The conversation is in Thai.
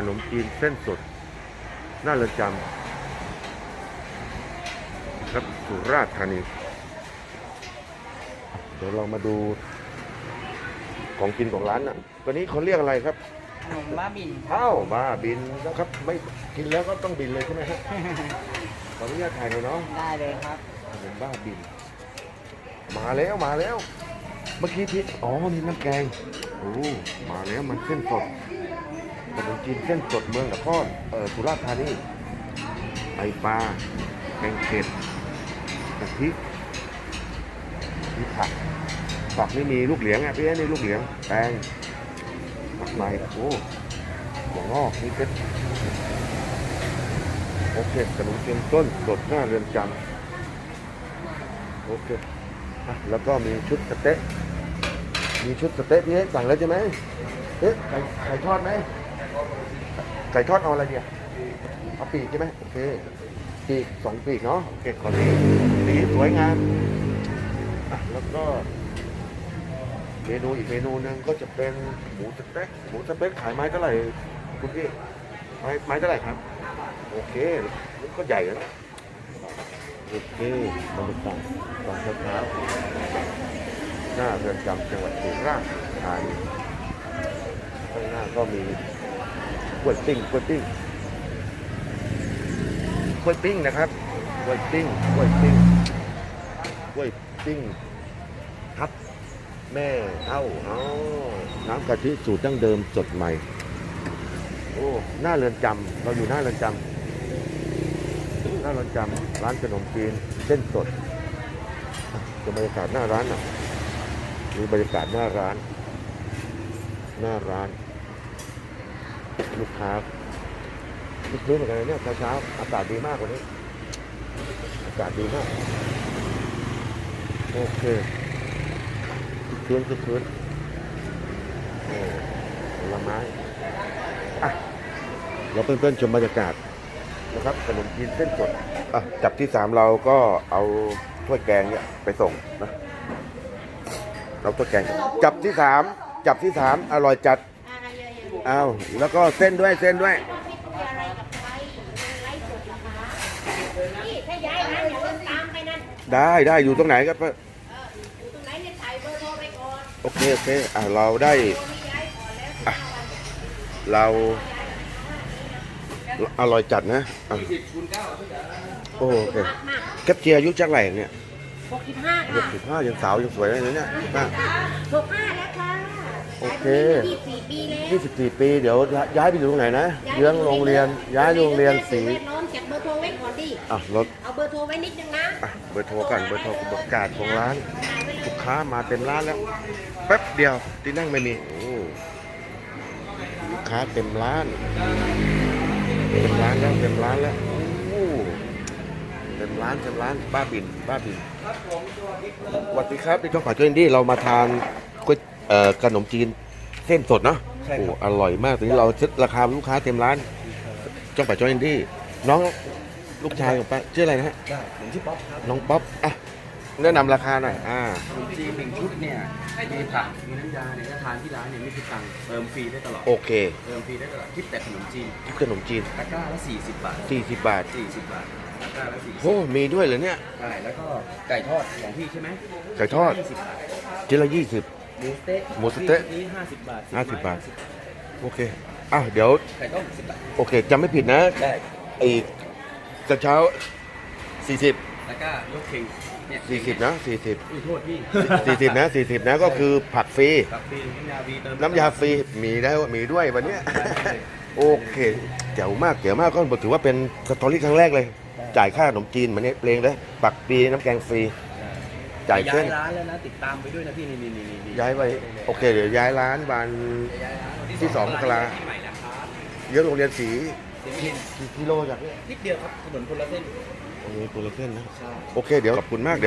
ขนมจีนเส้นสด หน้าเรือนจำครับสุราษฎร์ธานี เดี๋ยวเรามาดูของกินของร้านน่ะตัวนี้เขาเรียกอะไรครับขนมบ้าบินเอ้าบ้าบินนะครับ ไม่กินแล้วก็ต้องบินเลยใช่ไหมฮะขออนุญาตถ่ายหน่อยเนาะได้เลยครับ ขนมบ้าบิน มาแล้วมาแล้ว เมื่อกี้พี่อ๋อมีน้ำแกงโอ้มาแล้วมันเส้นสด ขนมจีนเส้นสดเมืองนครเออสุราษฎร์ธานีไอปลาแกงเผ็ดกะทิมีผักผักนี่มีลูกเหลียงอะพี่นี่ลูกเหลียงแตงผักในโอ้หัวงอกนี่เป็นโอเคขนมจีนต้นสดหน้าเรือนจำโอเคอแล้วก็มีชุดสเต๊ะมีชุดสเต๊ะพี่สั่งแล้วใช่ไหมเอ๊ะไก่ไก่ทอดไหม ไก่ทอดเอาอะไรเดียวเอาปีกใช่ไหมโอเคปีกสองปีกเนาะโอเคขอสีสีสวยงามอะแล้วก็เมนูอีกเมนูหนึ่งก็จะเป็นหมูสเต็กหมูสเต็กขายไม้เท่าไหร่คุณพี่ไม้ไม้เท่าไหร่ครับ โอเคนี่ก็ใหญ่แล้วนะโอเคบรรยากาศตอนเช้าหน้าเรือนจำจังหวัดสุราษฎร์ธานีข้างหน้าก็มี กล้วยปิ้งกล้วยปิ้งกล้วยปิ้งนะครับกล้วยปิ้งกล้วยปิ้งกล้วยปิ้งครับแม่เอ้าเอาน้ำกะทิสูตรดั้งเดิมสดใหม่ โอ้ หน้าเรือนจำเราอยู่หน้าเรือนจำหน้าเรือนจำร้านขนมจีนเส้นสดอะจะบรรยากาศหน้าร้านอะมีบรรยากาศหน้าร้าน หน้าร้าน ลูกค้าคึกคืนเหมือนกันนะเนี่ยเช้าๆอากาศดีมากว่านี้ อากาศดีมาก โอเคคืนคือคืนโอ้ผลไม้อะเราเพื่อนๆชมบรรยากาศนะครับขนมจีนเส้นสดอะจับที่สามเราก็เอาถ้วยแกงเนี่ยไปส่งนะ เราถ้วยแกง จับที่สามจับที่สามอร่อยจัด อ้าวแล้วก็เส้นด้วยเส้นด้วยอะไรกับใครไลฟ์สดเหรอคะนี่ถ้าย้ายร้านอย่าเพิ่งตามไปนั่นได้ได้อยู่ตรงไหนครับเอออยู่ตรงไหนเนี่ยถ่ายเบอร์โทรไปก่อนโอเคโอเคอะเราได้ตัวนี้ย้ายก่อนแล้วอะเราอร่อยจัดนะอะโอเคมากมากแคปเชียร์อายุจักไหร่เนี่ยหกสิบห้าหกค่ะสิบห้ายังสาวยังสวยเลยนะเนี่ยอะหกห้าแล้วค่ะ โอเค ยี่สิบสี่ปีแล้วยี่สิบสี่ปี เดี๋ยวย้ายไปอยู่ตรงไหนนะเยื้องโรงเรียนย้ายโรงเรียนสีแวดล้อมจัดเบอร์โทรไว้ก่อนดิอะรถเอาเบอร์โทรไว้นิดนึงนะอะเบอร์โทรกันเบอร์โทรประกาศของร้านลูกค้ามาเต็มร้านแล้วแป๊บเดียวที่นั่งไม่มีโอ้ลูกค้าเต็มร้านเต็มร้านแล้วเต็มร้านแล้วโอ้เต็มร้านเต็มร้านบ้าบินบ้าบินสวัสดีครับที่ช่องขายเจนดี้เรามาทานก๋วย เอ่อขนมจีนเส้นสดเนาะใช่ครับ โอ้อร่อยมากตอนนี้เราเซ็ตราคาลูกค้าเต็มร้านช่องขายเจนดี้น้องลูกชายของป้าชื่ออะไรนะฮะได้ผมชื่อป๊อปครับน้องป๊อปอะแนะนำราคาหน่อยอ่า ขนมจีนหนึ่งชุดเนี่ยมีผักมีน้ำยาเนี่ยถ้าทานที่ร้านเนี่ยไม่คิดตังค์เติมฟรีได้ตลอดโอเคเติมฟรีได้ตลอดคิดแต่ขนมจีนทุกขนมจีน ตะกร้าละ40 บาท 40 บาท40 บาทตะกร้าละ40โอ้มีด้วยเหรอเนี่ย ใช่แล้วก็ไก่ทอดของพี่ใช่ไหมไก่ทอด 20บาทชิ้นละ 20 หมูสเต๊ะหมูสเต๊ะนี่50บาท50บาท โอเค อะ เดี๋ยวไก่ต้ม10บาท โอเคจำไม่ผิดนะได้อีกกระเช้า40ตะกร้ายกเข่งเนี่ย40นะอุ้ยโทษพี่40 40นะ40นะก็คือผักฟรีกับฟรีน้ำยาฟรีเติมน้ำยาฟรีมีได้มีด้วยวันเนี้ยโอเคเจ๋วมากเจ๋วมากก็ถือว่าเป็นสตอรี่ครั้งแรกเลย จ่ายค่าขนมจีนเหมือนนี้เพลงเลยปักปีน้ำแกงฟรี จ่ายย้าเส้นยร้านแล้วนะติดตามไปด้วยนะพี่นี่นี่นี่นี่ย้ายไปโอเค เดี๋ยวย้ายร้านวัน ย้ายร้านวันที่สองมกราที่ใหม่นะครับเยอะโรงเรียนสีเดี๋ยวพี่กี่กิโลจากเนี่ยนิดเดียวครับถนนคนละเส้น โอ้โหตัวละเส้นนะ ใช่ โอเค เดี๋ยวขอบคุณมากเดี๋ยว